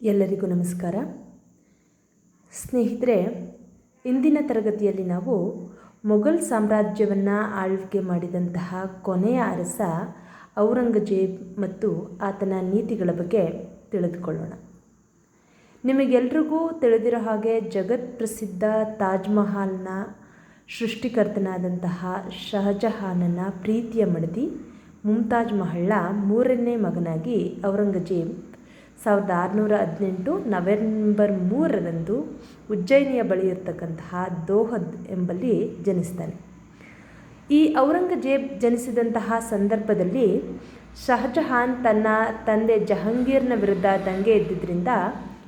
ಎಲ್ಲರಿಗೂ ನಮಸ್ಕಾರ. ಸ್ನೇಹಿತರೆ, ಇಂದಿನ ತರಗತಿಯಲ್ಲಿ ನಾವು ಮೊಘಲ್ ಸಾಮ್ರಾಜ್ಯವನ್ನು ಆಳ್ವಿಕೆ ಮಾಡಿದಂತಹ ಕೊನೆಯ ಅರಸ ಔರಂಗಜೇಬ್ ಮತ್ತು ಆತನ ನೀತಿಗಳ ಬಗ್ಗೆ ತಿಳಿದುಕೊಳ್ಳೋಣ. ನಿಮಗೆಲ್ರಿಗೂ ತಿಳಿದಿರೋ ಹಾಗೆ ಜಗತ್ ಪ್ರಸಿದ್ಧ ತಾಜ್ ಮಹಲ್ನ ಸೃಷ್ಟಿಕರ್ತನಾದಂತಹ ಶಹಜಹಾನನ ಪ್ರೀತಿಯ ಮಡದಿ ಮುಮ್ತಾಜ್ ಮಹಲ್ನ ಮೂರನೇ ಮಗನಾಗಿ ಔರಂಗಜೇಬ್ ಸಾವಿರದ ಆರುನೂರ ಹದಿನೆಂಟು ನವೆಂಬರ್ ಮೂರರಂದು ಉಜ್ಜಯಿನಿಯ ಬಳಿ ಇರತಕ್ಕಂತಹ ದೋಹದ್ ಎಂಬಲ್ಲಿ ಜನಿಸ್ತಾನೆ ಈ ಔರಂಗಜೇಬ್ ಜನಿಸಿದಂತಹ ಸಂದರ್ಭದಲ್ಲಿ ಶಹಜಹಾನ್ ತನ್ನ ತಂದೆ ಜಹಾಂಗೀರ್ನ ವಿರುದ್ಧ ದಂಗೆ ಎದ್ದಿದ್ದರಿಂದ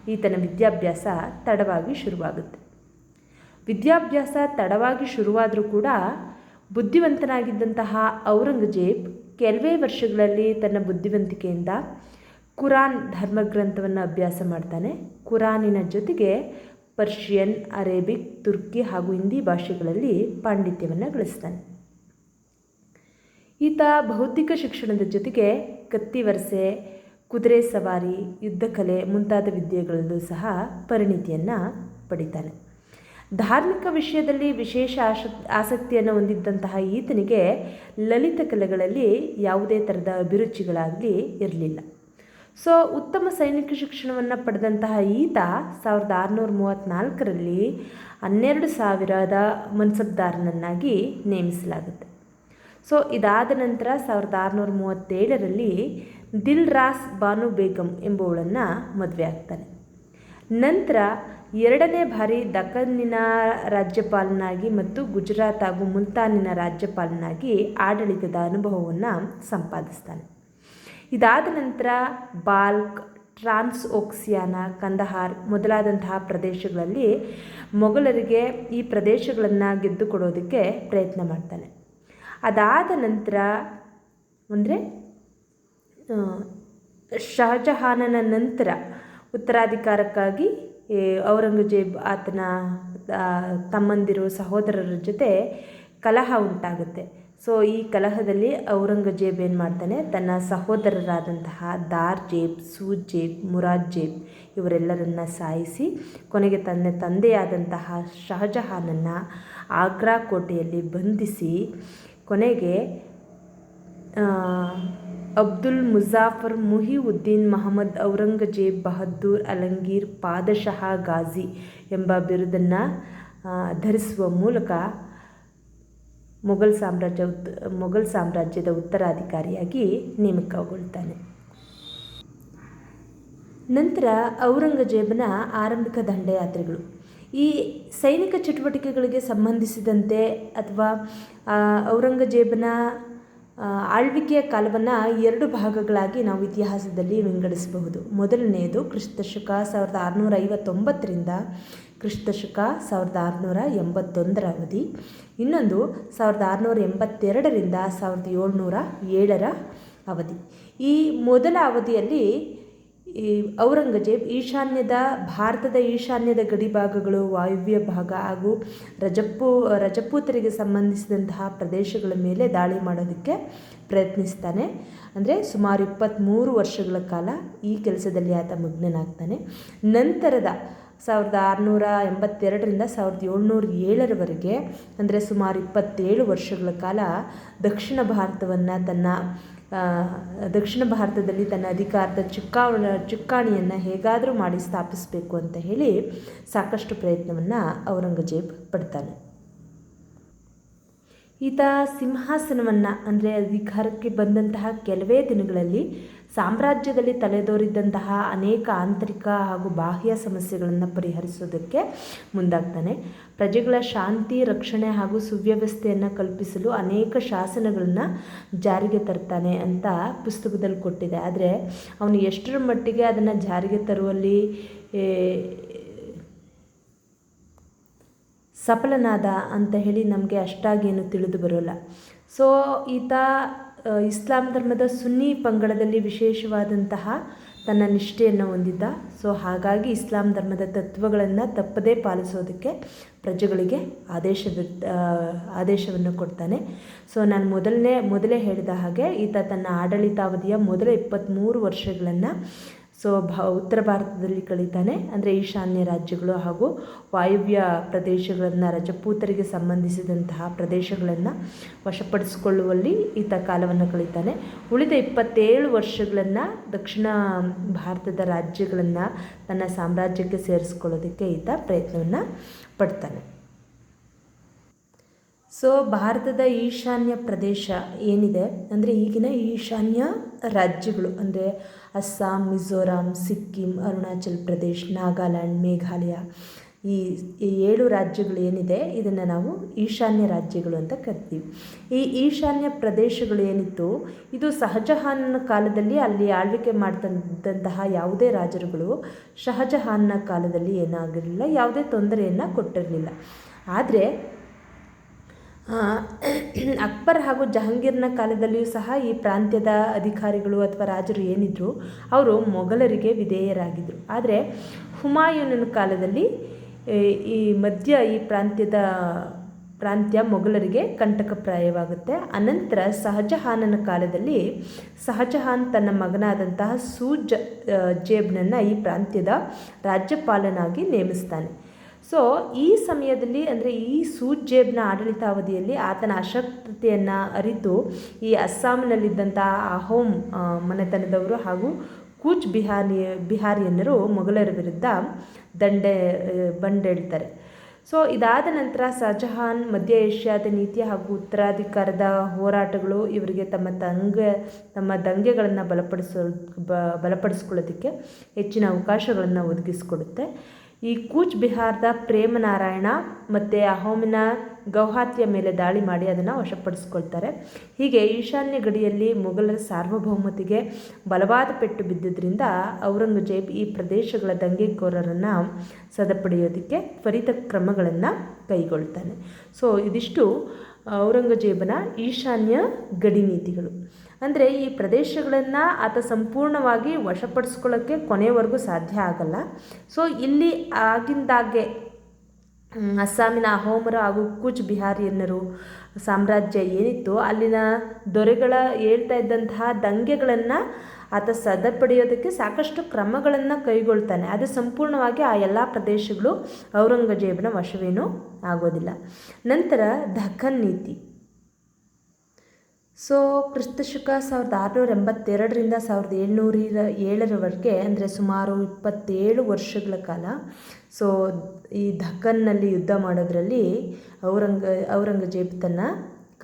ಈತನ ವಿದ್ಯಾಭ್ಯಾಸ ತಡವಾಗಿ ಶುರುವಾಗುತ್ತೆ. ವಿದ್ಯಾಭ್ಯಾಸ ತಡವಾಗಿ ಶುರುವಾದರೂ ಕೂಡ ಬುದ್ಧಿವಂತನಾಗಿದ್ದಂತಹ ಔರಂಗಜೇಬ್ ಕೆಲವೇ ವರ್ಷಗಳಲ್ಲಿ ತನ್ನ ಬುದ್ಧಿವಂತಿಕೆಯಿಂದ ಕುರಾನ್ ಧರ್ಮಗ್ರಂಥವನ್ನು ಅಭ್ಯಾಸ ಮಾಡ್ತಾನೆ. ಕುರಾನಿನ ಜೊತೆಗೆ ಪರ್ಷಿಯನ್, ಅರೇಬಿಕ್, ತುರ್ಕಿ ಹಾಗೂ ಹಿಂದಿ ಭಾಷೆಗಳಲ್ಲಿ ಪಾಂಡಿತ್ಯವನ್ನು ಗಳಿಸ್ತಾನೆ. ಈತ ಭೌತಿಕ ಶಿಕ್ಷಣದ ಜೊತೆಗೆ ಕತ್ತಿ ವರ್ಸೆ, ಕುದುರೆ ಸವಾರಿ ಯುದ್ಧಕಲೆ ಮುಂತಾದ ವಿದ್ಯೆಗಳಲ್ಲೂ ಸಹ ಪರಿಣಿತಿಯನ್ನು ಪಡಿತಾನೆ. ಧಾರ್ಮಿಕ ವಿಷಯದಲ್ಲಿ ವಿಶೇಷ ಆಶ ಆಸಕ್ತಿಯನ್ನು ಹೊಂದಿದ್ದಂತಹ ಈತನಿಗೆ ಲಲಿತ ಕಲೆಗಳಲ್ಲಿ ಯಾವುದೇ ಥರದ ಅಭಿರುಚಿಗಳಾಗಲಿ ಇರಲಿಲ್ಲ. ಸೊ ಉತ್ತಮ ಸೈನಿಕ ಶಿಕ್ಷಣವನ್ನು ಪಡೆದಂತಹ ಈತ ಸಾವಿರದ ಆರುನೂರ ಮೂವತ್ತ್ನಾಲ್ಕರಲ್ಲಿ ಹನ್ನೆರಡು ಸಾವಿರದ ಮನ್ಸಬ್ದಾರನನ್ನಾಗಿ ನೇಮಿಸಲಾಗುತ್ತೆ. ಸೊ ಇದಾದ ನಂತರ ಸಾವಿರದ ಆರುನೂರ ಮೂವತ್ತೇಳರಲ್ಲಿ ದಿಲ್ ರಾಸ್ ಬಾನು ಬೇಗಂ ಎಂಬುವಳನ್ನು ಮದುವೆ ಆಗ್ತಾನೆ. ನಂತರ ಎರಡನೇ ಬಾರಿ ದಕ್ಕನ್ನಿನ ರಾಜ್ಯಪಾಲನಾಗಿ ಮತ್ತು ಗುಜರಾತ್ ಹಾಗೂ ಮುಲ್ತಾನಿನ ರಾಜ್ಯಪಾಲನಾಗಿ ಆಡಳಿತದ ಅನುಭವವನ್ನು ಸಂಪಾದಿಸ್ತಾನೆ. ಇದಾದ ನಂತರ ಬಾಲ್ಕ್ ಟ್ರಾನ್ಸ್ ಓಕ್ಸಿಯಾನ ಕಂದಹಾರ್ ಮೊದಲಾದಂತಹ ಪ್ರದೇಶಗಳಲ್ಲಿ ಮೊಘಲರಿಗೆ ಈ ಪ್ರದೇಶಗಳನ್ನು ಗೆದ್ದುಕೊಡೋದಕ್ಕೆ ಪ್ರಯತ್ನ ಮಾಡ್ತಾನೆ. ಅದಾದ ನಂತರ ಅಂದರೆ ಶಹಜಹಾನನ ನಂತರ ಉತ್ತರಾಧಿಕಾರಕ್ಕಾಗಿ ಔರಂಗಜೇಬ್ ಆತನ ತಮ್ಮಂದಿರು, ಸಹೋದರರ ಜೊತೆ ಕಲಹ ಉಂಟಾಗುತ್ತೆ. ಸೊ ಈ ಕಲಹದಲ್ಲಿ ಔರಂಗಜೇಬ್ ಏನು ಮಾಡ್ತಾನೆ? ತನ್ನ ಸಹೋದರರಾದಂತಹ ದಾರ್ ಜೇಬ್, ಸೂದ್ ಜೇಬ್, ಮುರಾದ್ ಜೇಬ್ ಇವರೆಲ್ಲರನ್ನ ಸಾಯಿಸಿ ಕೊನೆಗೆ ತನ್ನ ತಂದೆಯಾದಂತಹ ಶಹಜಹಾನನ್ನು ಆಗ್ರಾ ಕೋಟೆಯಲ್ಲಿ ಬಂಧಿಸಿ ಕೊನೆಗೆ ಅಬ್ದುಲ್ ಮುಜಾಫರ್ ಮುಹಿಉದ್ದೀನ್ ಮಹಮ್ಮದ್ ಔರಂಗಜೇಬ್ ಬಹದ್ದೂರ್ ಅಲಂಗೀರ್ ಪಾದಶಹ ಗಾಜಿ ಎಂಬ ಬಿರುದನ್ನು ಧರಿಸುವ ಮೂಲಕ ಮೊಘಲ್ ಸಾಮ್ರಾಜ್ಯ ಉತ್, ಮೊಘಲ್ ಸಾಮ್ರಾಜ್ಯದ ಉತ್ತರಾಧಿಕಾರಿಯಾಗಿ ನೇಮಕಗೊಳ್ತಾನೆ ನಂತರ ಔರಂಗಜೇಬನ ಆರಂಭಿಕ ದಂಡಯಾತ್ರೆಗಳು. ಈ ಸೈನಿಕ ಚಟುವಟಿಕೆಗಳಿಗೆ ಸಂಬಂಧಿಸಿದಂತೆ ಅಥವಾ ಔರಂಗಜೇಬನ ಆಳ್ವಿಕೆಯ ಕಾಲವನ್ನು ಎರಡು ಭಾಗಗಳಾಗಿ ನಾವು ಇತಿಹಾಸದಲ್ಲಿ ವಿಂಗಡಿಸಬಹುದು. ಮೊದಲನೆಯದು ಕ್ರಿಸ್ತಶಕ ಸಾವಿರದ ಆರುನೂರ ಐವತ್ತೊಂಬತ್ತರಿಂದ ಕ್ರಿಸ್ತಶಕ ಸಾವಿರದ ಆರುನೂರ ಎಂಬತ್ತೊಂದರ ಅವಧಿ. ಇನ್ನೊಂದು, ಸಾವಿರದ ಆರುನೂರ ಎಂಬತ್ತೆರಡರಿಂದ ಸಾವಿರದ ಏಳ್ನೂರ ಏಳರ ಅವಧಿ. ಈ ಮೊದಲ ಅವಧಿಯಲ್ಲಿ ಈ ಔರಂಗಜೇಬ್ ಈಶಾನ್ಯದ, ಭಾರತದ ಈಶಾನ್ಯದ ಗಡಿ ಭಾಗಗಳು ವಾಯುವ್ಯ ಭಾಗ ಹಾಗೂ ರಜಪೂ, ರಜಪೂತರಿಗೆ ಸಂಬಂಧಿಸಿದಂತಹ ಪ್ರದೇಶಗಳ ಮೇಲೆ ದಾಳಿ ಮಾಡೋದಕ್ಕೆ ಪ್ರಯತ್ನಿಸ್ತಾನೆ. ಅಂದರೆ ಸುಮಾರು ಇಪ್ಪತ್ತ್ಮೂರು ವರ್ಷಗಳ ಕಾಲ ಈ ಕೆಲಸದಲ್ಲಿ ಆತ ಮಗ್ನನಾಗ್ತಾನೆ ನಂತರದ ಸಾವಿರದ ಆರುನೂರ ಎಂಬತ್ತೆರಡರಿಂದ ಸಾವಿರದ ಏಳ್ನೂರ ಏಳರವರೆಗೆ, ಅಂದರೆ ಸುಮಾರು ಇಪ್ಪತ್ತೇಳು ವರ್ಷಗಳ ಕಾಲ, ದಕ್ಷಿಣ ಭಾರತವನ್ನು ತನ್ನ ದಕ್ಷಿಣ ಭಾರತದಲ್ಲಿ ತನ್ನ ಅಧಿಕಾರದ ಚುಕ್ಕಾವಣ, ಚುಕ್ಕಾಣಿಯನ್ನು ಹೇಗಾದರೂ ಮಾಡಿ ಸ್ಥಾಪಿಸಬೇಕು ಅಂತ ಹೇಳಿ ಸಾಕಷ್ಟು ಪ್ರಯತ್ನವನ್ನು ಔರಂಗಜೇಬ್ ಪಡ್ತಾನೆ. ಈತ ಸಿಂಹಾಸನವನ್ನು, ಅಂದರೆ ಅಧಿಕಾರಕ್ಕೆ ಬಂದಂತಹ ಕೆಲವೇ ದಿನಗಳಲ್ಲಿ ಸಾಮ್ರಾಜ್ಯದಲ್ಲಿ ತಲೆದೋರಿದ್ದಂತಹ ಅನೇಕ ಆಂತರಿಕ ಹಾಗೂ ಬಾಹ್ಯ ಸಮಸ್ಯೆಗಳನ್ನು ಪರಿಹರಿಸೋದಕ್ಕೆ ಮುಂದಾಗ್ತಾನೆ. ಪ್ರಜೆಗಳ ಶಾಂತಿ, ರಕ್ಷಣೆ ಹಾಗೂ ಸುವ್ಯವಸ್ಥೆಯನ್ನು ಕಲ್ಪಿಸಲು ಅನೇಕ ಶಾಸನಗಳನ್ನು ಜಾರಿಗೆ ತರ್ತಾನೆ ಅಂತ ಪುಸ್ತಕದಲ್ಲಿ ಕೊಟ್ಟಿದೆ. ಆದರೆ ಅವನು ಎಷ್ಟರ ಮಟ್ಟಿಗೆ ಅದನ್ನು ಜಾರಿಗೆ ತರುವಲ್ಲಿ ಸಫಲನಾದ ಅಂತ ಹೇಳಿ ನಮಗೆ ಅಷ್ಟಾಗೇನು ತಿಳಿದು ಬರೋಲ್ಲ. ಸೊ ಈತ ಇಸ್ಲಾಂ ಧರ್ಮದ ಸುನ್ನಿ ಪಂಗಡದಲ್ಲಿ ವಿಶೇಷವಾದಂತಹ ತನ್ನ ನಿಷ್ಠೆಯನ್ನು ಹೊಂದಿದ್ದ. ಸೊ ಹಾಗಾಗಿ ಇಸ್ಲಾಂ ಧರ್ಮದ ತತ್ವಗಳನ್ನು ತಪ್ಪದೇ ಪಾಲಿಸೋದಕ್ಕೆ ಪ್ರಜೆಗಳಿಗೆ ಆದೇಶದ ಆದೇಶವನ್ನು ಕೊಡ್ತಾನೆ. ಸೊ ನಾನು ಮೊದಲನೇ, ಮೊದಲೇ ಹೇಳಿದ ಹಾಗೆ, ಈತ ತನ್ನ ಆಡಳಿತಾವಧಿಯ ಮೊದಲ ಇಪ್ಪತ್ತ್ಮೂರು ವರ್ಷಗಳನ್ನು ಸೊ ಭ, ಉತ್ತರ ಭಾರತದಲ್ಲಿ ಕಳೀತಾನೆ. ಅಂದರೆ ಈಶಾನ್ಯ ರಾಜ್ಯಗಳು ಹಾಗೂ ವಾಯುವ್ಯ ಪ್ರದೇಶಗಳನ್ನು, ರಜಪೂತರಿಗೆ ಸಂಬಂಧಿಸಿದಂತಹ ಪ್ರದೇಶಗಳನ್ನು ವಶಪಡಿಸಿಕೊಳ್ಳುವಲ್ಲಿ ಈತ ಕಾಲವನ್ನು ಕಳೀತಾನೆ. ಉಳಿದ ಇಪ್ಪತ್ತೇಳು ವರ್ಷಗಳನ್ನು ದಕ್ಷಿಣ ಭಾರತದ ರಾಜ್ಯಗಳನ್ನು ತನ್ನ ಸಾಮ್ರಾಜ್ಯಕ್ಕೆ ಸೇರಿಸ್ಕೊಳ್ಳೋದಕ್ಕೆ ಈತ ಪ್ರಯತ್ನವನ್ನು ಪಡ್ತಾನೆ. ಸೊ ಭಾರತದ ಈಶಾನ್ಯ ಪ್ರದೇಶ ಏನಿದೆ? ಅಂದರೆ ಈಗಿನ ಈಶಾನ್ಯ ರಾಜ್ಯಗಳು, ಅಂದರೆ ಅಸ್ಸಾಂ, ಮಿಜೋರಾಂ, ಸಿಕ್ಕಿಂ, ಅರುಣಾಚಲ್ ಪ್ರದೇಶ್, ನಾಗಾಲ್ಯಾಂಡ್, ಮೇಘಾಲಯ ಈ ಏಳು ರಾಜ್ಯಗಳು ಏನಿದೆ ಇದನ್ನು ನಾವು ಈಶಾನ್ಯ ರಾಜ್ಯಗಳು ಅಂತ ಕರಿತೀವಿ. ಈ ಈಶಾನ್ಯ ಪ್ರದೇಶಗಳು ಏನಿತ್ತು ಇದು ಶಹಜಹಾನ್ನ ಕಾಲದಲ್ಲಿ ಅಲ್ಲಿ ಆಳ್ವಿಕೆ ಮಾಡ್ತಂತಹ ಯಾವುದೇ ರಾಜರುಗಳು ಶಹಜಹಾನ್ನ ಕಾಲದಲ್ಲಿ ಏನಾಗಿರಲಿಲ್ಲ, ಯಾವುದೇ ತೊಂದರೆಯನ್ನು ಕೊಟ್ಟಿರಲಿಲ್ಲ. ಆದರೆ ಅಕ್ಬರ್ ಹಾಗೂ ಜಹಾಂಗೀರ್ನ ಕಾಲದಲ್ಲಿಯೂ ಸಹ ಈ ಪ್ರಾಂತ್ಯದ ಅಧಿಕಾರಿಗಳು ಅಥವಾ ರಾಜರು ಏನಿದ್ರು, ಅವರು ಮೊಘಲರಿಗೆ ವಿಧೇಯರಾಗಿದ್ದರು ಆದರೆ ಹುಮಾಯೂನನ ಕಾಲದಲ್ಲಿ, ಈ ಮಧ್ಯ ಈ ಪ್ರಾಂತ್ಯದ ಪ್ರಾಂತ್ಯ ಮೊಘಲರಿಗೆ ಕಂಟಕಪ್ರಾಯವಾಗುತ್ತೆ ಅನಂತರ ಸಹಜಹಾನನ ಕಾಲದಲ್ಲಿ ಸಹಜಹಾನ್ ತನ್ನ ಮಗನಾದಂತಹ ಸೂಜ್ ಜೇಬ್ನನ್ನು ಈ ಪ್ರಾಂತ್ಯದ ರಾಜ್ಯಪಾಲನಾಗಿ ನೇಮಿಸ್ತಾನೆ. ಸೊ ಈ ಸಮಯದಲ್ಲಿ ಅಂದರೆ ಈ ಸೂಜೇಬ್ನ ಆಡಳಿತಾವಧಿಯಲ್ಲಿ ಆತನ ಅಶಕ್ತತೆಯನ್ನು ಅರಿತು ಈ ಅಸ್ಸಾಂನಲ್ಲಿದ್ದಂತಹ ಅಹೋಮ್ ಮನೆತನದವರು ಹಾಗೂ ಕೂಚ್ ಬಿಹಾರಿ ಬಿಹಾರಿಯನ್ನರು ಮೊಘಲರ ವಿರುದ್ಧ ದಂಡೆ ಬಂಡೇಳ್ತಾರೆ ಸೊ ಇದಾದ ನಂತರ ಶಹಜಹಾನ್ ಮಧ್ಯ ಏಷ್ಯಾದ ನೀತಿ ಹಾಗೂ ಉತ್ತರಾಧಿಕಾರದ ಹೋರಾಟಗಳು ಇವರಿಗೆ ತಮ್ಮ ದಂಗೆ ತಮ್ಮ ದಂಗೆಗಳನ್ನು ಬಲಪಡಿಸೋ ಬಲಪಡಿಸ್ಕೊಳ್ಳೋದಕ್ಕೆ ಹೆಚ್ಚಿನ ಅವಕಾಶಗಳನ್ನು ಒದಗಿಸಿಕೊಡುತ್ತೆ. ಈ ಕೂಚ್ ಬಿಹಾರದ ಪ್ರೇಮನಾರಾಯಣ ಮತ್ತು ಅಹೋಮಿನ ಗೌಹಾತಿಯ ಮೇಲೆ ದಾಳಿ ಮಾಡಿ ಅದನ್ನು ವಶಪಡಿಸ್ಕೊಳ್ತಾರೆ. ಹೀಗೆ ಈಶಾನ್ಯ ಗಡಿಯಲ್ಲಿ ಮೊಘಲರ ಸಾರ್ವಭೌಮತೆಗೆ ಬಲವಾದ ಪೆಟ್ಟು ಬಿದ್ದಿದ್ದರಿಂದ ಔರಂಗಜೇಬ್ ಈ ಪ್ರದೇಶಗಳ ದಂಗೆಕೋರರನ್ನು ಸದಪಡೆಯೋದಕ್ಕೆ ತ್ವರಿತ ಕ್ರಮಗಳನ್ನು ಕೈಗೊಳ್ತಾನೆ. ಸೊ ಇದಿಷ್ಟು ಔರಂಗಜೇಬನ ಈಶಾನ್ಯ ಗಡಿ ನೀತಿಗಳು. ಅಂದರೆ ಈ ಪ್ರದೇಶಗಳನ್ನು ಆತ ಸಂಪೂರ್ಣವಾಗಿ ವಶಪಡಿಸ್ಕೊಳ್ಳೋಕ್ಕೆ ಕೊನೆಯವರೆಗೂ ಸಾಧ್ಯ ಆಗಲ್ಲ. ಸೊ ಇಲ್ಲಿ ಆಗಿಂದಾಗೆ ಅಸ್ಸಾಮಿನ ಅಹೋಮರು ಹಾಗೂ ಕೂಚ್ ಬಿಹಾರಿಯನ್ನರು ಸಾಮ್ರಾಜ್ಯ ಏನಿತ್ತು, ಅಲ್ಲಿನ ದೊರೆಗಳ ಹೇಳ್ತಾ ಇದ್ದಂತಹ ದಂಗೆಗಳನ್ನು ಆತ ಸದಪಡೆಯೋದಕ್ಕೆ ಸಾಕಷ್ಟು ಕ್ರಮಗಳನ್ನು ಕೈಗೊಳ್ತಾನೆ. ಅದು ಸಂಪೂರ್ಣವಾಗಿ ಆ ಎಲ್ಲ ಪ್ರದೇಶಗಳು ಔರಂಗಜೇಬನ ವಶವೇನೂ ಆಗೋದಿಲ್ಲ. ನಂತರ ದಖನ್ ನೀತಿ. ಸೊ ಕ್ರಿಸ್ತಶಕ ಸಾವಿರದ ಆರುನೂರ ಎಂಬತ್ತೆರಡರಿಂದ ಸಾವಿರದ ಏಳ್ನೂರ ಏಳರವರೆಗೆ, ಅಂದರೆ ಸುಮಾರು ಇಪ್ಪತ್ತೇಳು ವರ್ಷಗಳ ಕಾಲ, ಸೊ, ಈ ಧಕ್ಕನ್ನಲ್ಲಿ ಯುದ್ಧ ಮಾಡೋದರಲ್ಲಿ ಔರಂಗ ಔರಂಗಜೇಬ್ ತನ್ನ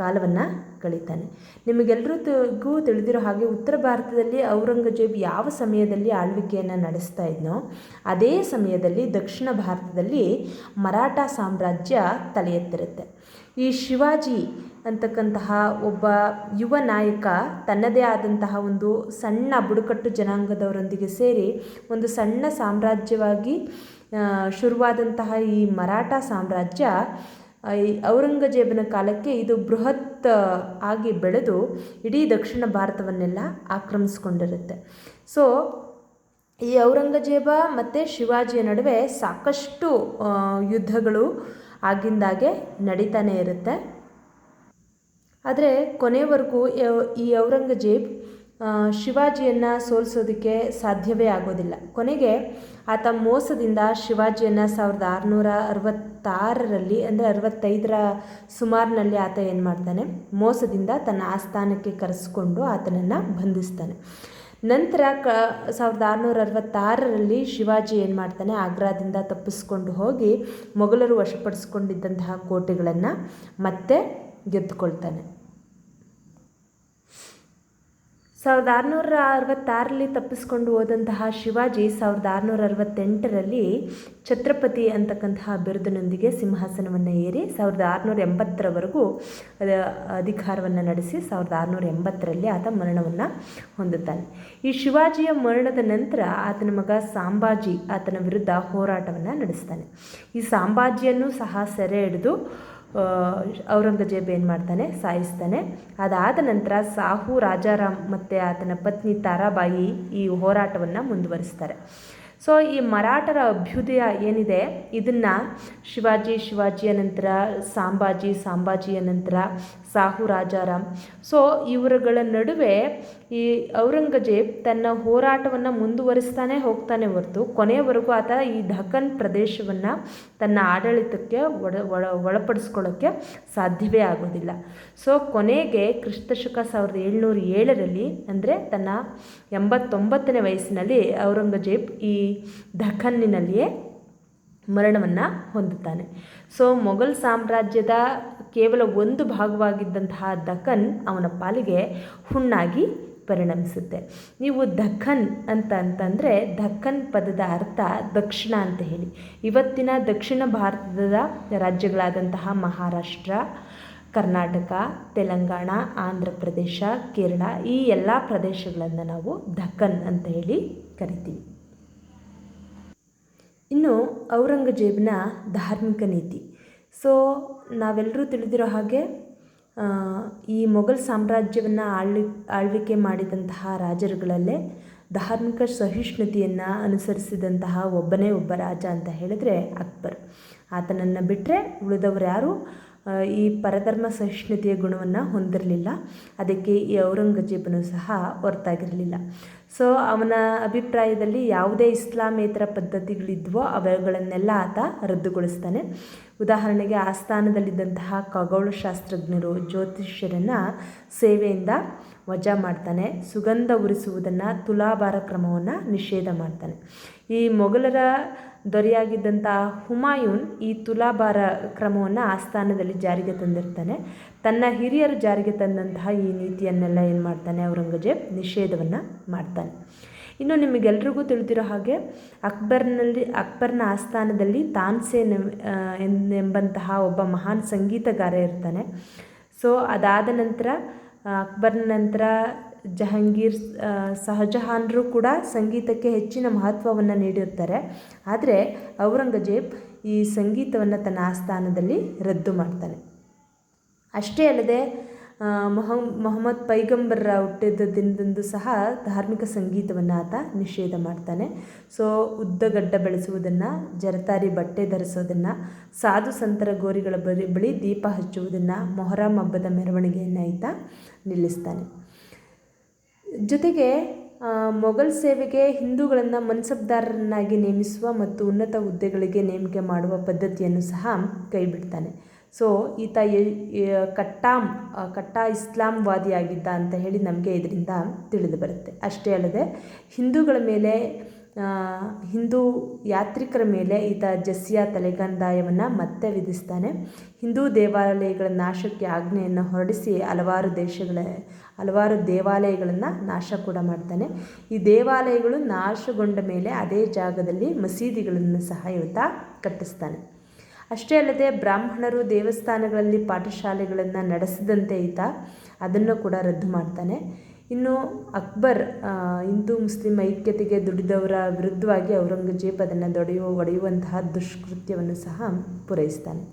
ಕಾಲವನ್ನು ಕಳೀತಾನೆ. ನಿಮಗೆಲ್ಲರಿಗೂ ತಿಳಿದಿರೋ ಹಾಗೆ ಉತ್ತರ ಭಾರತದಲ್ಲಿ ಔರಂಗಜೇಬ್ ಯಾವ ಸಮಯದಲ್ಲಿ ಆಳ್ವಿಕೆಯನ್ನು ನಡೆಸ್ತಾ ಇದ್ನೋ, ಅದೇ ಸಮಯದಲ್ಲಿ ದಕ್ಷಿಣ ಭಾರತದಲ್ಲಿ ಮರಾಠ ಸಾಮ್ರಾಜ್ಯ ತಲೆ ಎತ್ತಿರುತ್ತೆ ಈ ಶಿವಾಜಿ ಅಂತಕ್ಕಂತಹ ಒಬ್ಬ ಯುವ ನಾಯಕ, ತನ್ನದೇ ಆದಂತಹ ಒಂದು ಸಣ್ಣ ಬುಡಕಟ್ಟು ಜನಾಂಗದವರೊಂದಿಗೆ ಸೇರಿ ಒಂದು ಸಣ್ಣ ಸಾಮ್ರಾಜ್ಯವಾಗಿ ಶುರುವಾದಂತಹ ಈ ಮರಾಠ ಸಾಮ್ರಾಜ್ಯ ಈ ಔರಂಗಜೇಬನ ಕಾಲಕ್ಕೆ ಇದು ಬೃಹತ್ ಆಗಿ ಬೆಳೆದು ಇಡೀ ದಕ್ಷಿಣ ಭಾರತವನ್ನೆಲ್ಲ ಆಕ್ರಮಿಸ್ಕೊಂಡಿರುತ್ತೆ. ಸೊ ಈ ಔರಂಗಜೇಬ ಮತ್ತು ಶಿವಾಜಿಯ ನಡುವೆ ಸಾಕಷ್ಟು ಯುದ್ಧಗಳು ಆಗಿಂದಾಗೆ ನಡೀತಾನೆ ಇರುತ್ತೆ. ಆದರೆ ಕೊನೆವರೆಗೂ ಈ ಔರಂಗಜೇಬ್ ಶಿವಾಜಿಯನ್ನು ಸೋಲಿಸೋದಕ್ಕೆ ಸಾಧ್ಯವೇ ಆಗೋದಿಲ್ಲ. ಕೊನೆಗೆ ಆತ ಮೋಸದಿಂದ ಶಿವಾಜಿಯನ್ನು ಸಾವಿರದ ಆರುನೂರ ಅರವತ್ತಾರರಲ್ಲಿ ಅಂದರೆ ಅರವತ್ತೈದರ ಸುಮಾರಿನಲ್ಲಿ ಆತ ಏನು ಮಾಡ್ತಾನೆ? ಮೋಸದಿಂದ ತನ್ನ ಆಸ್ಥಾನಕ್ಕೆ ಕರೆಸ್ಕೊಂಡು ಆತನನ್ನು ಬಂಧಿಸ್ತಾನೆ. ನಂತರ ಕ, ಸಾವಿರದ ಆರುನೂರ ಅರವತ್ತಾರರಲ್ಲಿ ಶಿವಾಜಿ ಏನು ಮಾಡ್ತಾನೆ? ಆಗ್ರಾದಿಂದ ತಪ್ಪಿಸ್ಕೊಂಡು ಹೋಗಿ ಮೊಘಲರು ವಶಪಡಿಸ್ಕೊಂಡಿದ್ದಂತಹ ಕೋಟೆಗಳನ್ನು ಮತ್ತೆ ಗೆದ್ದುಕೊಳ್ತಾನೆ. ಸಾವಿರದ ಆರುನೂರ ಅರವತ್ತಾರರಲ್ಲಿ ತಪ್ಪಿಸ್ಕೊಂಡು ಹೋದಂತಹ ಶಿವಾಜಿ ಸಾವಿರದ ಆರುನೂರ ಅರವತ್ತೆಂಟರಲ್ಲಿ ಛತ್ರಪತಿ ಅಂತಕ್ಕಂತಹ ಬಿರುದಿನೊಂದಿಗೆ ಸಿಂಹಾಸನವನ್ನು ಏರಿ ಸಾವಿರದ ಆರುನೂರ ಎಂಬತ್ತರವರೆಗೂ ಅಧಿಕಾರವನ್ನು ನಡೆಸಿ ಸಾವಿರದ ಆರುನೂರ ಎಂಬತ್ತರಲ್ಲಿ ಆತ ಮರಣವನ್ನು ಹೊಂದುತ್ತಾನೆ. ಈ ಶಿವಾಜಿಯ ಮರಣದ ನಂತರ ಆತನ ಮಗ ಸಾಂಬಾಜಿ ಆತನ ವಿರುದ್ಧ ಹೋರಾಟವನ್ನು ನಡೆಸ್ತಾನೆ. ಈ ಸಾಂಬಾಜಿಯನ್ನು ಸಹ ಸೆರೆ ಹಿಡಿದು ಔರಂಗಜೇಬ್ ಏನು ಮಾಡ್ತಾನೆ? ಸಾಯಿಸ್ತಾನೆ. ಅದಾದ ನಂತರ ಸಾಹು, ರಾಜಾರಾಮ್ ಮತ್ತು ಆತನ ಪತ್ನಿ ತಾರಾಬಾಯಿ ಈ ಹೋರಾಟವನ್ನು ಮುಂದುವರಿಸ್ತಾರೆ. ಸೊ ಈ ಮರಾಠರ ಅಭ್ಯುದಯ ಏನಿದೆ? ಇದನ್ನು ಶಿವಾಜಿ, ಶಿವಾಜಿಯ ನಂತರ ಸಾಂಬಾಜಿ, ಸಾಂಬಾಜಿಯ ನಂತರ ಸಾಹು ರಾಜಾರಾಮ್. ಸೊ ಇವರುಗಳ ನಡುವೆ ಈ ಔರಂಗಜೇಬ್ ತನ್ನ ಹೋರಾಟವನ್ನು ಮುಂದುವರಿಸ್ತಾನೆ ಹೋಗ್ತಾನೆ ಹೊರತು ಕೊನೆಯವರೆಗೂ ಆತ ಈ ದಖನ್ ಪ್ರದೇಶವನ್ನು ತನ್ನ ಆಡಳಿತಕ್ಕೆ ಒಡ, ಒಳ, ಒಳಪಡಿಸ್ಕೊಳ್ಳೋಕ್ಕೆ ಸಾಧ್ಯವೇ ಆಗೋದಿಲ್ಲ. ಸೊ ಕೊನೆಗೆ ಕ್ರಿಸ್ತಶಕ ಸಾವಿರದ ಏಳ್ನೂರ ಏಳರಲ್ಲಿ ಅಂದರೆ ತನ್ನ ಎಂಬತ್ತೊಂಬತ್ತನೇ ವಯಸ್ಸಿನಲ್ಲಿ ಔರಂಗಜೇಬ್ ಈ ದಖನ್ನಿನಲ್ಲಿಯೇ ಮರಣವನ್ನು ಹೊಂದುತ್ತಾನೆ. ಸೊ ಮೊಘಲ್ ಸಾಮ್ರಾಜ್ಯದ ಕೇವಲ ಒಂದು ಭಾಗವಾಗಿದ್ದಂತಹ ದಖನ್ ಅವನ ಪಾಲಿಗೆ ಹುಣ್ಣಾಗಿ ಪರಿಣಮಿಸುತ್ತೆ. ನೀವು ದಖನ್ ಅಂತ ಅಂತಂದರೆ ದಖನ್ ಪದದ ಅರ್ಥ ದಕ್ಷಿಣ ಅಂತ ಹೇಳಿ. ಇವತ್ತಿನ ದಕ್ಷಿಣ ಭಾರತದ ರಾಜ್ಯಗಳಾದಂತಹ ಮಹಾರಾಷ್ಟ್ರ, ಕರ್ನಾಟಕ, ತೆಲಂಗಾಣ, ಆಂಧ್ರ ಪ್ರದೇಶ, ಕೇರಳ ಈ ಎಲ್ಲ ಪ್ರದೇಶಗಳನ್ನು ನಾವು ದಖನ್ ಅಂತ ಹೇಳಿ ಕರಿತೀವಿ. ಇನ್ನು ಔರಂಗಜೇಬ್ನ ಧಾರ್ಮಿಕ ನೀತಿ. ಸೊ ನಾವೆಲ್ಲರೂ ತಿಳಿದಿರೋ ಹಾಗೆ ಈ ಮೊಘಲ್ ಸಾಮ್ರಾಜ್ಯವನ್ನು ಆಳ್ವಿ ಆಳ್ವಿಕೆ ಮಾಡಿದಂತಹ ರಾಜರುಗಳಲ್ಲೇ ಧಾರ್ಮಿಕ ಸಹಿಷ್ಣುತೆಯನ್ನು ಅನುಸರಿಸಿದಂತಹ ಒಬ್ಬನೇ ಒಬ್ಬ ರಾಜ ಅಂತ ಹೇಳಿದರೆ ಅಕ್ಬರ್. ಆತನನ್ನು ಬಿಟ್ಟರೆ ಉಳಿದವರು ಯಾರು? ಈ ಪರಧರ್ಮ ಸಹಿಷ್ಣುತೆಯ ಗುಣವನ್ನು ಹೊಂದಿರಲಿಲ್ಲ. ಅದಕ್ಕೆ ಈ ಔರಂಗಜೇಬನು ಸಹ ಹೊರತಾಗಿರಲಿಲ್ಲ. ಸೊ ಅವನ ಅಭಿಪ್ರಾಯದಲ್ಲಿ ಯಾವುದೇ ಇಸ್ಲಾಮೇತರ ಪದ್ಧತಿಗಳಿದ್ವೋ ಅವುಗಳನ್ನೆಲ್ಲ ಆತ ರದ್ದುಗೊಳಿಸ್ತಾನೆ. ಉದಾಹರಣೆಗೆ ಆಸ್ಥಾನದಲ್ಲಿದ್ದಂತಹ ಖಗೋಳಶಾಸ್ತ್ರಜ್ಞರು ಜ್ಯೋತಿಷ್ಯರನ್ನು ಸೇವೆಯಿಂದ ವಜಾ ಮಾಡ್ತಾನೆ. ಸುಗಂಧ ಉರಿಸುವುದನ್ನು ತುಲಾಭಾರ ಕ್ರಮವನ್ನು ನಿಷೇಧ ಮಾಡ್ತಾನೆ. ಈ ಮೊಘಲರ ದೊರೆಯಾಗಿದ್ದಂಥ ಹುಮಾಯೂನ್ ಈ ತುಲಾಭಾರ ಕ್ರಮವನ್ನು ಆಸ್ಥಾನದಲ್ಲಿ ಜಾರಿಗೆ ತಂದಿರ್ತಾನೆ. ತನ್ನ ಹಿರಿಯರು ಜಾರಿಗೆ ತಂದಂತಹ ಈ ನೀತಿಯನ್ನೆಲ್ಲ ಏನು ಮಾಡ್ತಾನೆ? ಔರಂಗಜೇಬ್ ನಿಷೇಧವನ್ನು ಮಾಡ್ತಾನೆ. ಇನ್ನು ನಿಮಗೆಲ್ರಿಗೂ ತಿಳಿದಿರೋ ಹಾಗೆ ಅಕ್ಬರ್ನಲ್ಲಿ, ಅಕ್ಬರ್ನ ಆಸ್ಥಾನದಲ್ಲಿ ತಾನ್ಸೇನ್ ಎಂಬಂತಹ ಒಬ್ಬ ಮಹಾನ್ ಸಂಗೀತಗಾರ ಇರ್ತಾನೆ. ಸೊ ಅದಾದ ನಂತರ ಅಕ್ಬರ್ನ ನಂತರ ಜಹಾಂಗೀರ್ ಶಹಜಹಾನ್ರು ಕೂಡ ಸಂಗೀತಕ್ಕೆ ಹೆಚ್ಚಿನ ಮಹತ್ವವನ್ನು ನೀಡಿರ್ತಾರೆ. ಆದರೆ ಔರಂಗಜೇಬ್ ಈ ಸಂಗೀತವನ್ನು ತನ್ನ ಆಸ್ಥಾನದಲ್ಲಿ ರದ್ದು ಮಾಡ್ತಾನೆ. ಅಷ್ಟೇ ಅಲ್ಲದೆ ಮೊಹ, ಮೊಹಮ್ಮದ್ ಪೈಗಂಬರ್ರ ಹುಟ್ಟಿದ ದಿನದಂದು ಸಹ ಧಾರ್ಮಿಕ ಸಂಗೀತವನ್ನು ಆತ ನಿಷೇಧ ಮಾಡ್ತಾನೆ. ಸೊ, ಉದ್ದಗಡ್ಡ ಬೆಳೆಸುವುದನ್ನು, ಜರತಾರಿ ಬಟ್ಟೆ ಧರಿಸೋದನ್ನು, ಸಾಧು ಸಂತರ ಗೋರಿಗಳ ಬಳಿ ಬಳಿ ದೀಪ ಹಚ್ಚುವುದನ್ನು ಮೊಹರಂ ಹಬ್ಬದ ಮೆರವಣಿಗೆಯನ್ನು ಈತ ನಿಲ್ಲಿಸ್ತಾನೆ. ಜೊತೆಗೆ ಮೊಘಲ್ ಸೇವೆಗೆ ಹಿಂದೂಗಳನ್ನು ಮನ್ಸಬ್ದಾರರನ್ನಾಗಿ ನೇಮಿಸುವ ಮತ್ತು ಉನ್ನತ ಹುದ್ದೆಗಳಿಗೆ ನೇಮಕ ಮಾಡುವ ಪದ್ಧತಿಯನ್ನು ಸಹ ಕೈಬಿಡ್ತಾನೆ. ಸೊ, ಈತ ಕಟ್ಟಾಂ ಕಟ್ಟಾ ಇಸ್ಲಾಂವಾದಿಯಾಗಿದ್ದ ಅಂತ ಹೇಳಿ ನಮಗೆ ಇದರಿಂದ ತಿಳಿದು ಬರುತ್ತೆ. ಅಷ್ಟೇ ಅಲ್ಲದೆ, ಹಿಂದೂಗಳ ಮೇಲೆ ಹಿಂದೂ ಯಾತ್ರಿಕರ ಮೇಲೆ ಈತ ಜಸ್ಸಿಯ ತಲೆಗಂದಾಯವನ್ನು ಮತ್ತೆ ವಿಧಿಸ್ತಾನೆ. ಹಿಂದೂ ದೇವಾಲಯಗಳ ನಾಶಕ್ಕೆ ಆಜ್ಞೆಯನ್ನು ಹೊರಡಿಸಿ ಹಲವಾರು ದೇಶಗಳ, ಹಲವಾರು ದೇವಾಲಯಗಳನ್ನು ನಾಶ ಕೂಡ ಮಾಡ್ತಾನೆ. ಈ ದೇವಾಲಯಗಳು ನಾಶಗೊಂಡ ಮೇಲೆ ಅದೇ ಜಾಗದಲ್ಲಿ ಮಸೀದಿಗಳನ್ನು ಸಹ ಇವತ್ತ ಕಟ್ಟಿಸ್ತಾನೆ. ಅಷ್ಟೇ ಅಲ್ಲದೆ ಬ್ರಾಹ್ಮಣರು ದೇವಸ್ಥಾನಗಳಲ್ಲಿ ಪಾಠಶಾಲೆಗಳನ್ನು ನಡೆಸದಂತೆ ಈತ ಅದನ್ನು ಕೂಡ ರದ್ದು ಮಾಡ್ತಾನೆ. ಇನ್ನು ಅಕ್ಬರ್ ಹಿಂದೂ ಮುಸ್ಲಿಂ ಐಕ್ಯತೆಗೆ ದುಡಿದವರ ವಿರುದ್ಧವಾಗಿ ಔರಂಗಜೇಬ್ ಅದನ್ನು ದೊಡೆಯುವ ಒಡೆಯುವಂತಹ ದುಷ್ಕೃತ್ಯವನ್ನು ಸಹ ಪೂರೈಸ್ತಾನೆ.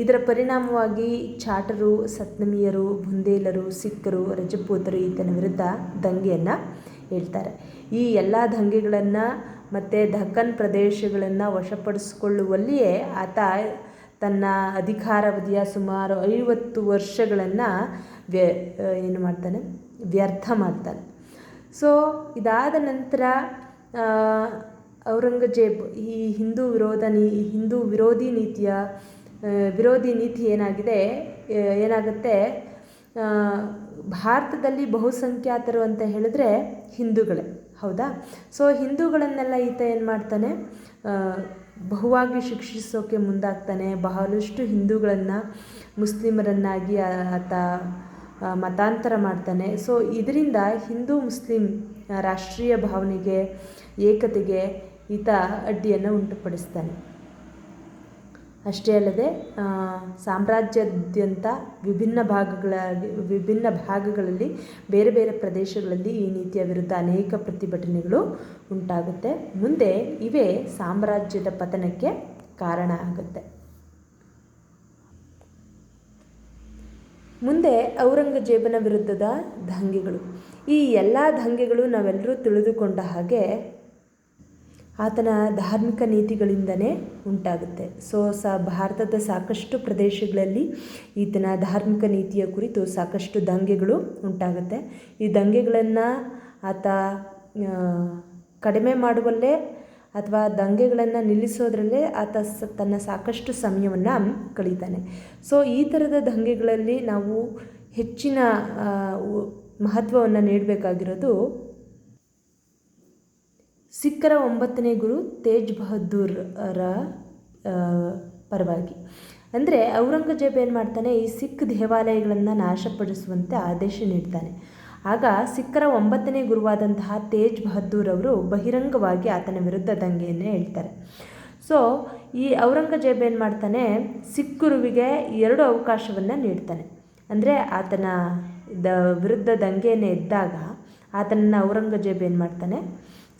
ಇದರ ಪರಿಣಾಮವಾಗಿ ಚಾಟರು, ಸತ್ನಮಿಯರು, ಬುಂದೇಲರು, ಸಿಖ್ಖರು, ರಜಪೂತರು ಈತನ ವಿರುದ್ಧ ದಂಗೆಯನ್ನು ಹೇಳ್ತಾರೆ. ಈ ಎಲ್ಲ ದಂಗೆಗಳನ್ನು ಮತ್ತು ದಕ್ಕನ್ ಪ್ರದೇಶಗಳನ್ನು ವಶಪಡಿಸಿಕೊಳ್ಳುವಲ್ಲಿಯೇ ಆತ ತನ್ನ ಅಧಿಕಾರಾವಧಿಯ ಸುಮಾರು ಐವತ್ತು ವರ್ಷಗಳನ್ನು ವ್ಯ ಏನು ಮಾಡ್ತಾನೆ? ವ್ಯರ್ಥ ಮಾಡ್ತಾನೆ. ಸೊ ಇದಾದ ನಂತರ ಔರಂಗಜೇಬ್ ಈ ಹಿಂದೂ ವಿರೋಧ ನೀ ಹಿಂದೂ ವಿರೋಧಿ ನೀತಿಯ ವಿರೋಧಿ ನೀತಿ ಏನಾಗಿದೆ? ಏನಾಗುತ್ತೆ? ಭಾರತದಲ್ಲಿ ಬಹುಸಂಖ್ಯಾತರು ಅಂತ ಹೇಳಿದ್ರೆ ಹಿಂದೂಗಳೇ, ಹೌದಾ? ಸೊ ಹಿಂದೂಗಳನ್ನೆಲ್ಲ ಈತ ಏನು ಮಾಡ್ತಾನೆ? ಬಹುವಾಗಿ ಶಿಕ್ಷಿಸೋಕೆ ಮುಂದಾಗ್ತಾನೆ. ಬಹಳಷ್ಟು ಹಿಂದೂಗಳನ್ನು, ಮುಸ್ಲಿಮರನ್ನಾಗಿ ಆತ ಮತಾಂತರ ಮಾಡ್ತಾನೆ. ಸೊ ಇದರಿಂದ ಹಿಂದೂ ಮುಸ್ಲಿಂ ರಾಷ್ಟ್ರೀಯ ಭಾವನೆಗೆ, ಏಕತೆಗೆ ಈತ ಅಡ್ಡಿಯನ್ನು ಉಂಟುಪಡಿಸ್ತಾನೆ. ಅಷ್ಟೇ ಅಲ್ಲದೆ ಸಾಮ್ರಾಜ್ಯಾದ್ಯಂತ ವಿಭಿನ್ನ ಭಾಗಗಳಾಗಿ, ವಿಭಿನ್ನ ಭಾಗಗಳಲ್ಲಿ, ಬೇರೆ ಬೇರೆ ಪ್ರದೇಶಗಳಲ್ಲಿ ಈ ನೀತಿಯ ವಿರುದ್ಧ ಅನೇಕ ಪ್ರತಿಭಟನೆಗಳು ಉಂಟಾಗುತ್ತೆ. ಮುಂದೆ ಇವೇ ಸಾಮ್ರಾಜ್ಯದ ಪತನಕ್ಕೆ ಕಾರಣ ಆಗುತ್ತೆ. ಮುಂದೆ ಔರಂಗಜೇಬನ ವಿರುದ್ಧದ ದಂಗೆಗಳು. ಈ ಎಲ್ಲ ದಂಗೆಗಳು ನಾವೆಲ್ಲರೂ ತಿಳಿದುಕೊಂಡ ಹಾಗೆ ಆತನ ಧಾರ್ಮಿಕ ನೀತಿಗಳಿಂದನೇ ಉಂಟಾಗುತ್ತೆ. ಸೊ, ಸ, ಭಾರತದ ಸಾಕಷ್ಟು ಪ್ರದೇಶಗಳಲ್ಲಿ ಈತನ ಧಾರ್ಮಿಕ ನೀತಿಯ ಕುರಿತು ಸಾಕಷ್ಟು ದಂಗೆಗಳು ಉಂಟಾಗುತ್ತೆ. ಈ ದಂಗೆಗಳನ್ನು ಆತ ಕಡಿಮೆ ಮಾಡುವಲ್ಲೇ ಅಥವಾ ದಂಗೆಗಳನ್ನು ನಿಲ್ಲಿಸೋದ್ರಲ್ಲೇ ಆತ ಸ, ತನ್ನ ಸಾಕಷ್ಟು ಸಮಯವನ್ನು ಕಳೀತಾನೆ. ಸೊ ಈ ಥರದ ದಂಗೆಗಳಲ್ಲಿ ನಾವು ಹೆಚ್ಚಿನ ಮಹತ್ವವನ್ನು ನೀಡಬೇಕಾಗಿರೋದು ಸಿಖ್ಖರ ಒಂಬತ್ತನೇ ಗುರು ತೇಜ್ ಬಹದ್ದೂರ್ ರ ಪರವಾಗಿ. ಅಂದರೆ ಔರಂಗಜೇಬ್ ಏನು ಮಾಡ್ತಾನೆ, ಈ ಸಿಖ್ ದೇವಾಲಯಗಳನ್ನು ನಾಶಪಡಿಸುವಂತೆ ಆದೇಶ ನೀಡ್ತಾನೆ. ಆಗ ಸಿಖ್ಖರ ಒಂಬತ್ತನೇ ಗುರುವಾದಂತಹ ತೇಜ್ ಬಹದ್ದೂರ್ ಅವರು ಬಹಿರಂಗವಾಗಿ ಆತನ ವಿರುದ್ಧ ದಂಗೆಯನ್ನೇ ಹೇಳ್ತಾರೆ ಸೊ ಈ ಔರಂಗಜೇಬ್ ಏನು ಮಾಡ್ತಾನೆ? ಸಿಖ್ ಗುರುವಿಗೆ ಎರಡು ಅವಕಾಶವನ್ನು ನೀಡ್ತಾನೆ. ಅಂದರೆ ಆತನ ದ ವಿರುದ್ಧ ದಂಗೆಯನ್ನು ಎದ್ದಾಗ ಆತನನ್ನು ಔರಂಗಜೇಬ್ ಏನು ಮಾಡ್ತಾನೆ?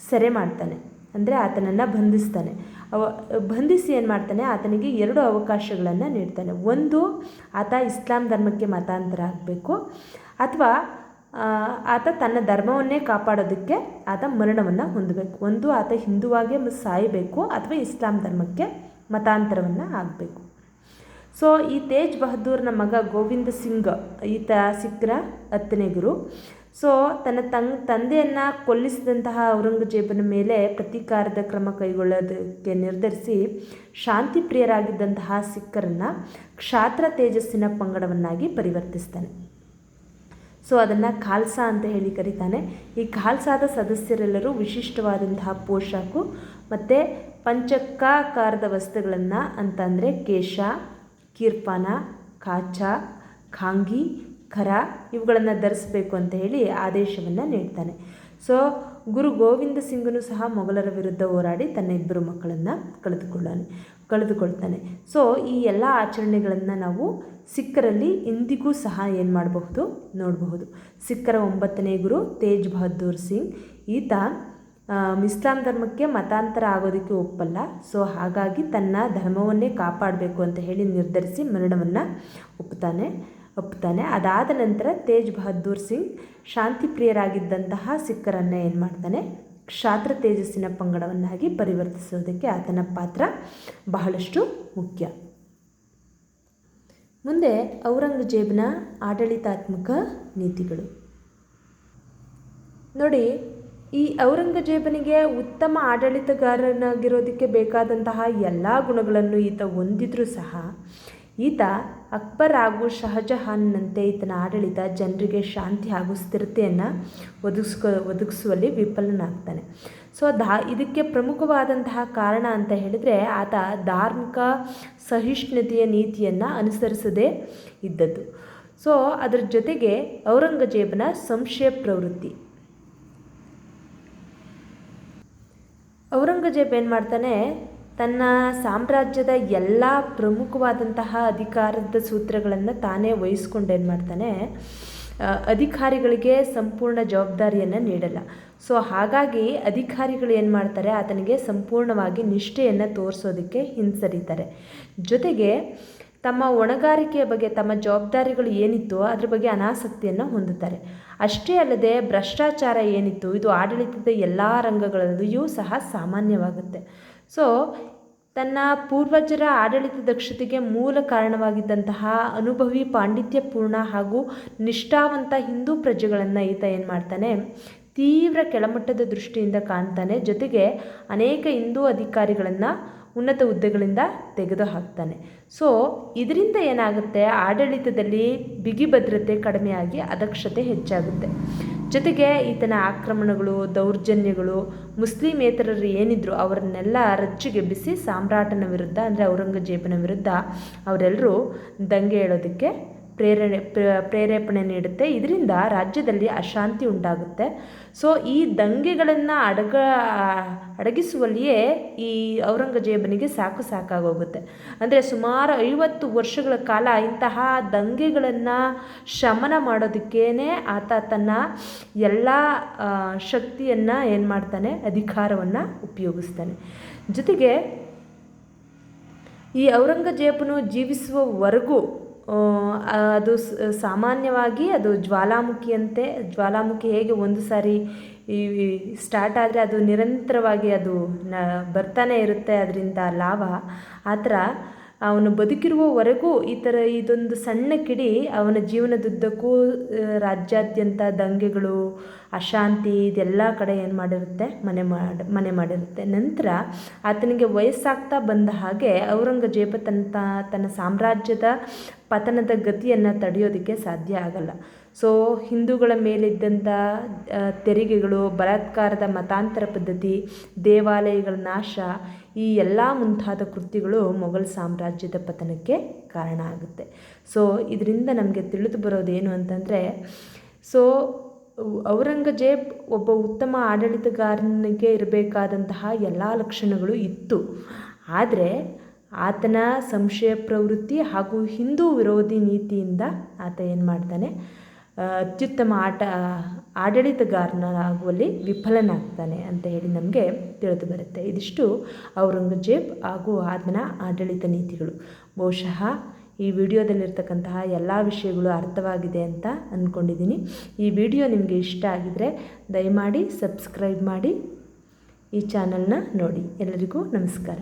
ಸೆರೆ ಮಾಡ್ತಾನೆ. ಅಂದರೆ ಆತನನ್ನು ಬಂಧಿಸ್ತಾನೆ. ಅವ, ಬಂಧಿಸಿ ಏನು ಮಾಡ್ತಾನೆ? ಆತನಿಗೆ ಎರಡು ಅವಕಾಶಗಳನ್ನು ನೀಡ್ತಾನೆ. ಒಂದು, ಆತ ಇಸ್ಲಾಂ ಧರ್ಮಕ್ಕೆ ಮತಾಂತರ ಆಗಬೇಕು. ಅಥವಾ ಆತ ತನ್ನ ಧರ್ಮವನ್ನೇ ಕಾಪಾಡೋದಕ್ಕೆ ಆತ ಮರಣವನ್ನು ಹೊಂದಬೇಕು. ಒಂದು ಆತ ಹಿಂದುವಾಗೆ ಸಾಯಬೇಕು ಅಥವಾ ಇಸ್ಲಾಂ ಧರ್ಮಕ್ಕೆ ಮತಾಂತರವನ್ನು ಆಗಬೇಕು. ಸೊ, ಈ ತೇಜ್ ಬಹದ್ದೂರ್ನ ಮಗ ಗೋವಿಂದ ಸಿಂಗ್, ಈತ ಸಿಖ್ರ ಹತ್ತನೇ ಗುರು. ಸೊ, ತನ್ನ ತಂಗ್, ತಂದೆಯನ್ನು ಕೊಲ್ಲಿಸಿದಂತಹ ಔರಂಗಜೇಬನ ಮೇಲೆ ಪ್ರತೀಕಾರದ ಕ್ರಮ ಕೈಗೊಳ್ಳೋದಕ್ಕೆ ನಿರ್ಧರಿಸಿ ಶಾಂತಿ ಪ್ರಿಯರಾಗಿದ್ದಂತಹ ಸಿಖ್ಖರನ್ನು ಕ್ಷಾತ್ರ ತೇಜಸ್ಸಿನ ಪಂಗಡವನ್ನಾಗಿ ಪರಿವರ್ತಿಸ್ತಾನೆ. ಸೊ ಅದನ್ನು ಖಾಲ್ಸಾ ಅಂತ ಹೇಳಿ ಕರೀತಾನೆ. ಈ ಖಾಲ್ಸಾದ ಸದಸ್ಯರೆಲ್ಲರೂ ವಿಶಿಷ್ಟವಾದಂತಹ ಪೋಷಾಕು ಮತ್ತು ಪಂಚಕಾಕಾರದ ವಸ್ತುಗಳನ್ನು ಅಂತಂದರೆ ಕೇಶ, ಕೀರ್ಪಾನ, ಕಾಚ, ಖಾಂಗಿ, ಖರ ಇವುಗಳನ್ನು ಧರಿಸಬೇಕು ಅಂತ ಹೇಳಿ ಆದೇಶವನ್ನು ನೀಡ್ತಾನೆ. ಸೊ ಗುರು ಗೋವಿಂದ ಸಿಂಗನು ಸಹ ಮೊಘಲರ ವಿರುದ್ಧ ಹೋರಾಡಿ ತನ್ನ ಇಬ್ಬರು ಮಕ್ಕಳನ್ನು ಕಳೆದುಕೊಳ್ಳಾನೆ, ಕಳೆದುಕೊಳ್ತಾನೆ. ಸೊ ಈ ಎಲ್ಲ ಆಚರಣೆಗಳನ್ನು ನಾವು ಸಿಖ್ಖರಲ್ಲಿ ಇಂದಿಗೂ ಸಹ ಏನು ಮಾಡಬಹುದು? ನೋಡಬಹುದು. ಸಿಖ್ಖರ ಒಂಬತ್ತನೇ ಗುರು ತೇಜ್ ಬಹದ್ದೂರ್ ಸಿಂಗ್. ಈತ ಇಸ್ಲಾಂ ಧರ್ಮಕ್ಕೆ ಮತಾಂತರ ಆಗೋದಕ್ಕೆ ಒಪ್ಪಲ್ಲ. ಸೊ, ಹಾಗಾಗಿ ತನ್ನ ಧರ್ಮವನ್ನೇ ಕಾಪಾಡಬೇಕು ಅಂತ ಹೇಳಿ ನಿರ್ಧರಿಸಿ ಮರಣವನ್ನು ಒಪ್ಪುತ್ತಾನೆ ಒಪ್ಪುತ್ತಾನೆ. ಅದಾದ ನಂತರ ತೇಜ್ ಬಹದ್ದೂರ್ ಸಿಂಗ್ ಶಾಂತಿ ಪ್ರಿಯರಾಗಿದ್ದಂತಹ ಸಿಖ್ಖರನ್ನು ಏನು ಮಾಡ್ತಾನೆ? ಕ್ಷಾತ್ರ ತೇಜಸ್ಸಿನ ಪಂಗಡವನ್ನಾಗಿ ಪರಿವರ್ತಿಸೋದಕ್ಕೆ ಆತನ ಪಾತ್ರ ಬಹಳಷ್ಟು ಮುಖ್ಯ. ಮುಂದೆ ಔರಂಗಜೇಬನ ಆಡಳಿತಾತ್ಮಕ ನೀತಿಗಳು. ನೋಡಿ, ಈ ಔರಂಗಜೇಬನಿಗೆ ಉತ್ತಮ ಆಡಳಿತಗಾರನಾಗಿರೋದಕ್ಕೆ ಬೇಕಾದಂತಹ ಎಲ್ಲ ಗುಣಗಳನ್ನು ಈತ ಹೊಂದಿದ್ರೂ ಸಹ ಈತ ಅಕ್ಬರ್ ಹಾಗೂ ಶಹಜಹಾನ್ನಂತೆ ಈತನ ಆಡಳಿತ ಜನರಿಗೆ ಶಾಂತಿ ಹಾಗೂ ಸ್ಥಿರತೆಯನ್ನು ಒದಗಿಸ್ಕೊ, ಒದಗಿಸುವಲ್ಲಿ ವಿಫಲನಾಗ್ತಾನೆ. ಸೊ ದಾ ಇದಕ್ಕೆ ಪ್ರಮುಖವಾದಂತಹ ಕಾರಣ ಅಂತ ಹೇಳಿದರೆ ಆತ ಧಾರ್ಮಿಕ ಸಹಿಷ್ಣುತೆಯ ನೀತಿಯನ್ನು ಅನುಸರಿಸದೇ ಇದ್ದದ್ದು. ಸೊ, ಅದರ ಜೊತೆಗೆ ಔರಂಗಜೇಬನ ಸಂಶಯ ಪ್ರವೃತ್ತಿ. ಔರಂಗಜೇಬ್ ಏನು ಮಾಡ್ತಾನೆ ತನ್ನ ಸಾಮ್ರಾಜ್ಯದ ಎಲ್ಲ ಪ್ರಮುಖವಾದಂತಹ ಅಧಿಕಾರದ ಸೂತ್ರಗಳನ್ನು ತಾನೇ ವಹಿಸ್ಕೊಂಡು ಏನು ಮಾಡ್ತಾನೆ ಅಧಿಕಾರಿಗಳಿಗೆ ಸಂಪೂರ್ಣ ಜವಾಬ್ದಾರಿಯನ್ನು ನೀಡಲ್ಲ. ಸೊ, ಹಾಗಾಗಿ ಅಧಿಕಾರಿಗಳು ಏನು ಮಾಡ್ತಾರೆ, ಆತನಿಗೆ ಸಂಪೂರ್ಣವಾಗಿ ನಿಷ್ಠೆಯನ್ನು ತೋರಿಸೋದಕ್ಕೆ ಹಿಂಸರಿತಾರೆ. ಜೊತೆಗೆ ತಮ್ಮ ಹೊಣೆಗಾರಿಕೆಯ ಬಗ್ಗೆ, ತಮ್ಮ ಜವಾಬ್ದಾರಿಗಳು ಏನಿತ್ತು, ಅದ್ರ ಬಗ್ಗೆ ಅನಾಸಕ್ತಿಯನ್ನು ಹೊಂದುತ್ತಾರೆ. ಅಷ್ಟೇ ಅಲ್ಲದೆ ಭ್ರಷ್ಟಾಚಾರ ಏನಿತ್ತು, ಇದು ಆಡಳಿತದ ಎಲ್ಲ ರಂಗಗಳಲ್ಲಿಯೂ ಸಹ ಸಾಮಾನ್ಯವಾಗುತ್ತೆ. ಸೊ ತನ್ನ ಪೂರ್ವಜರ ಆಡಳಿತ ದಕ್ಷತೆಗೆ ಮೂಲ ಕಾರಣವಾಗಿದ್ದಂತಹ ಅನುಭವಿ ಪಾಂಡಿತ್ಯಪೂರ್ಣ ಹಾಗೂ ನಿಷ್ಠಾವಂತ ಹಿಂದೂ ಪ್ರಜೆಗಳನ್ನು ಈತ ಏನು ಮಾಡ್ತಾನೆ? ತೀವ್ರ ಕೆಳಮಟ್ಟದ ದೃಷ್ಟಿಯಿಂದ ಕಾಣ್ತಾನೆ, ಜೊತೆಗೆ ಅನೇಕ ಹಿಂದೂ ಅಧಿಕಾರಿಗಳನ್ನು ಉನ್ನತ ಹುದ್ದೆಗಳಿಂದ ತೆಗೆದು ಹಾಕ್ತಾನೆ ಸೊ ಇದರಿಂದ ಏನಾಗುತ್ತೆ? ಆಡಳಿತದಲ್ಲಿ ಬಿಗಿ ಭದ್ರತೆ ಕಡಿಮೆಯಾಗಿ ಅದಕ್ಷತೆ ಹೆಚ್ಚಾಗುತ್ತೆ. ಜೊತೆಗೆ ಈತನ ಆಕ್ರಮಣಗಳು, ದೌರ್ಜನ್ಯಗಳು, ಮುಸ್ಲಿಮೇತರರು ಏನಿದ್ರು ಅವರನ್ನೆಲ್ಲ ಬಿಸಿ ಸಾಮ್ರಾಟನ ವಿರುದ್ಧ, ಅಂದರೆ ಔರಂಗಜೇಬನ ವಿರುದ್ಧ ಅವರೆಲ್ಲರೂ ದಂಗೆ ಹೇಳೋದಕ್ಕೆ ಪ್ರೇರಣೆ ಪ್ರೇರೇಪಣೆ ನೀಡುತ್ತೆ. ಇದರಿಂದ ರಾಜ್ಯದಲ್ಲಿ ಅಶಾಂತಿ ಉಂಟಾಗುತ್ತೆ. ಸೊ ಈ ದಂಗೆಗಳನ್ನು ಅಡಗ, ಅಡಗಿಸುವಲ್ಲಿಯೇ ಈ ಔರಂಗಜೇಬನಿಗೆ ಸಾಕು ಸಾಕಾಗೋಗುತ್ತೆ. ಅಂದರೆ ಸುಮಾರು ಐವತ್ತು ವರ್ಷಗಳ ಕಾಲ ಇಂತಹ ದಂಗೆಗಳನ್ನು ಶಮನ ಮಾಡೋದಕ್ಕೇ ಆತ ತನ್ನ ಎಲ್ಲ ಶಕ್ತಿಯನ್ನು ಏನು ಮಾಡ್ತಾನೆ? ಅಧಿಕಾರವನ್ನು ಉಪಯೋಗಿಸ್ತಾನೆ. ಜೊತೆಗೆ ಈ ಔರಂಗಜೇಬನು ಜೀವಿಸುವವರೆಗೂ ಅದು ಸಾಮಾನ್ಯವಾಗಿ ಅದು ಜ್ವಾಲಾಮುಖಿಯಂತೆ, ಜ್ವಾಲಾಮುಖಿ ಹೇಗೆ ಒಂದು ಸಾರಿ ಸ್ಟಾರ್ಟ್ ಆದರೆ ಅದು ನಿರಂತರವಾಗಿ ಅದು ನ, ಬರ್ತಾನೆ ಇರುತ್ತೆ ಅದರಿಂದ ಲಾಭ. ಆ ಥರ ಅವನು ಬದುಕಿರುವವರೆಗೂ ಈ ಥರ ಇದೊಂದು ಸಣ್ಣ ಕಿಡಿ ಅವನ ಜೀವನದುದ್ದಕ್ಕೂ ರಾಜ್ಯಾದ್ಯಂತ ದಂಗೆಗಳು, ಅಶಾಂತಿ ಇದೆಲ್ಲ ಕಡೆ ಏನು ಮಾಡಿರುತ್ತೆ, ಮನೆ ಮಾಡಿ, ಮನೆ ಮಾಡಿರುತ್ತೆ. ನಂತರ ಆತನಿಗೆ ವಯಸ್ಸಾಗ್ತಾ ಬಂದ ಹಾಗೆ ಔರಂಗಜೇಬ ತನ್ನ ತನ್ನ ಸಾಮ್ರಾಜ್ಯದ ಪತನದ ಗತಿಯನ್ನು ತಡೆಯೋದಕ್ಕೆ ಸಾಧ್ಯ ಆಗಲ್ಲ. ಸೊ, ಹಿಂದೂಗಳ ಮೇಲಿದ್ದಂಥ ತೆರಿಗೆಗಳು, ಬಲಾತ್ಕಾರದ ಮತಾಂತರ ಪದ್ಧತಿ, ದೇವಾಲಯಗಳ ನಾಶ ಈ ಎಲ್ಲ ಮುಂತಾದ ಕೃತಿಗಳು ಮೊಘಲ್ ಸಾಮ್ರಾಜ್ಯದ ಪತನಕ್ಕೆ ಕಾರಣ ಆಗುತ್ತೆ. ಸೊ ಇದರಿಂದ ನಮಗೆ ತಿಳಿದು ಬರೋದೇನು ಅಂತಂದರೆ ಸೊ ಔರಂಗಜೇಬ್ ಒಬ್ಬ ಉತ್ತಮ ಆಡಳಿತಗಾರನಿಗೆ ಇರಬೇಕಾದಂತಹ ಎಲ್ಲ ಲಕ್ಷಣಗಳು ಇತ್ತು. ಆದರೆ, ಆತನ ಸಂಶಯ ಪ್ರವೃತ್ತಿ ಹಾಗೂ ಹಿಂದೂ ವಿರೋಧಿ ನೀತಿಯಿಂದ ಆತ ಏನು ಮಾಡ್ತಾನೆ ಅತ್ಯುತ್ತಮ ಆಟ ಆಡಳಿತಗಾರನಾಗುವಲ್ಲಿ ವಿಫಲನಾಗ್ತಾನೆ ಅಂತ ಹೇಳಿ ನಮಗೆ ತಿಳಿದು ಬರುತ್ತೆ. ಇದಿಷ್ಟು ಔರಂಗಜೇಬ್ ಹಾಗೂ ಆತನ ಆಡಳಿತ ನೀತಿಗಳು. ಬಹುಶಃ ಈ ವಿಡಿಯೋದಲ್ಲಿರ್ತಕ್ಕಂತಹ ಎಲ್ಲ ವಿಷಯಗಳು ಅರ್ಥವಾಗಿದೆ ಅಂತ ಅಂದ್ಕೊಂಡಿದ್ದೀನಿ ಈ ವಿಡಿಯೋ ನಿಮಗೆ ಇಷ್ಟ ಆಗಿದರೆ ದಯಮಾಡಿ ಸಬ್ಸ್ಕ್ರೈಬ್ ಮಾಡಿ ಈ ಚಾನಲ್ನ ನೋಡಿ. ಎಲ್ಲರಿಗೂ ನಮಸ್ಕಾರ.